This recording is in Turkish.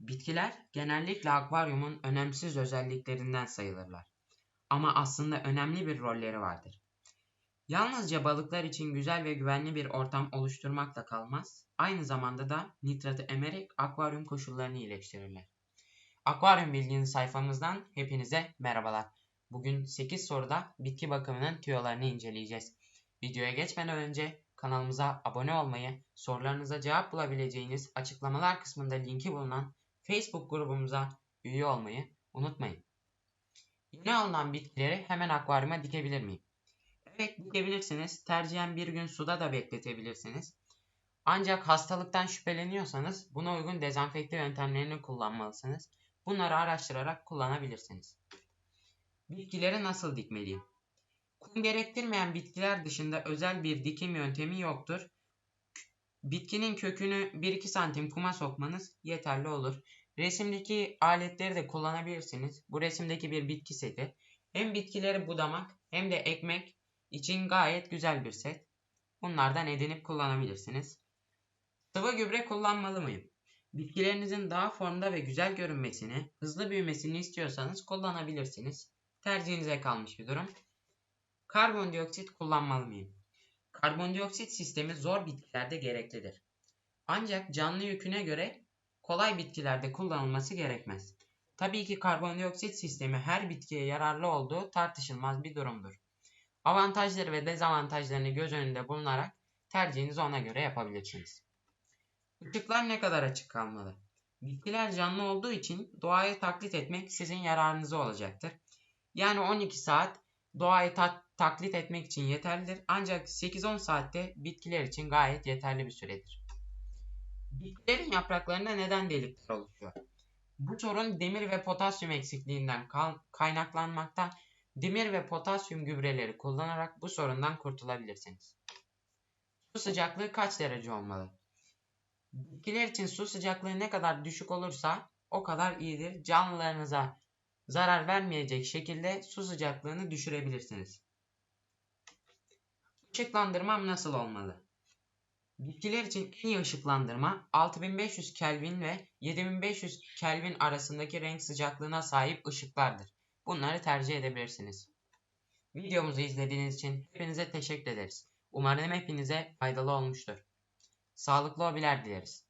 Bitkiler genellikle akvaryumun önemsiz özelliklerinden sayılırlar. Ama aslında önemli bir rolleri vardır. Yalnızca balıklar için güzel ve güvenli bir ortam oluşturmakla kalmaz, aynı zamanda da nitratı emerek akvaryum koşullarını iyileştirirler. Akvaryum bilginiz sayfamızdan hepinize merhabalar. Bugün 8 soruda bitki bakımının tüyolarını inceleyeceğiz. Videoya geçmeden önce kanalımıza abone olmayı, sorularınıza cevap bulabileceğiniz açıklamalar kısmında linki bulunan Facebook grubumuza üye olmayı unutmayın. Yeni alınan bitkileri hemen akvaryuma dikebilir miyim? Evet dikebilirsiniz. Tercihen bir gün suda da bekletebilirsiniz. Ancak hastalıktan şüpheleniyorsanız buna uygun dezenfekte yöntemlerini kullanmalısınız. Bunları araştırarak kullanabilirsiniz. Bitkileri nasıl dikmeliyim? Kum gerektirmeyen bitkiler dışında özel bir dikim yöntemi yoktur. Bitkinin kökünü 1-2 santim kuma sokmanız yeterli olur. Resimdeki aletleri de kullanabilirsiniz. Bu resimdeki bir bitki seti. Hem bitkileri budamak hem de ekmek için gayet güzel bir set. Bunlardan edinip kullanabilirsiniz. Sıvı gübre kullanmalı mıyım? Bitkilerinizin daha formda ve güzel görünmesini, hızlı büyümesini istiyorsanız kullanabilirsiniz. Tercihinize kalmış bir durum. Karbondioksit kullanmalı mıyım? Karbondioksit sistemi zor bitkilerde gereklidir. Ancak canlı yüküne göre kolay bitkilerde kullanılması gerekmez. Tabii ki karbondioksit sistemi her bitkiye yararlı olduğu tartışılmaz bir durumdur. Avantajları ve dezavantajlarını göz önünde bulunarak tercihinizi ona göre yapabilirsiniz. Işıklar ne kadar açık kalmalı? Bitkiler canlı olduğu için doğayı taklit etmek sizin yararınıza olacaktır. Yani 12 saat doğayı ta taklit etmek için yeterlidir. Ancak 8-10 saatte bitkiler için gayet yeterli bir süredir. Yapraklarında neden delikler oluşuyor? Bu sorun demir ve potasyum eksikliğinden kaynaklanmakta. Demir ve potasyum gübreleri kullanarak bu sorundan kurtulabilirsiniz. Su sıcaklığı kaç derece olmalı? Bitkiler için su sıcaklığı ne kadar düşük olursa o kadar iyidir. Canlılarınıza zarar vermeyecek şekilde su sıcaklığını düşürebilirsiniz. Işıklandırmam nasıl olmalı? Bitkiler için en iyi ışıklandırma 6500 Kelvin ve 7500 Kelvin arasındaki renk sıcaklığına sahip ışıklardır. Bunları tercih edebilirsiniz. Videomuzu izlediğiniz için hepinize teşekkür ederiz. Umarım hepinize faydalı olmuştur. Sağlıklı hobiler dileriz.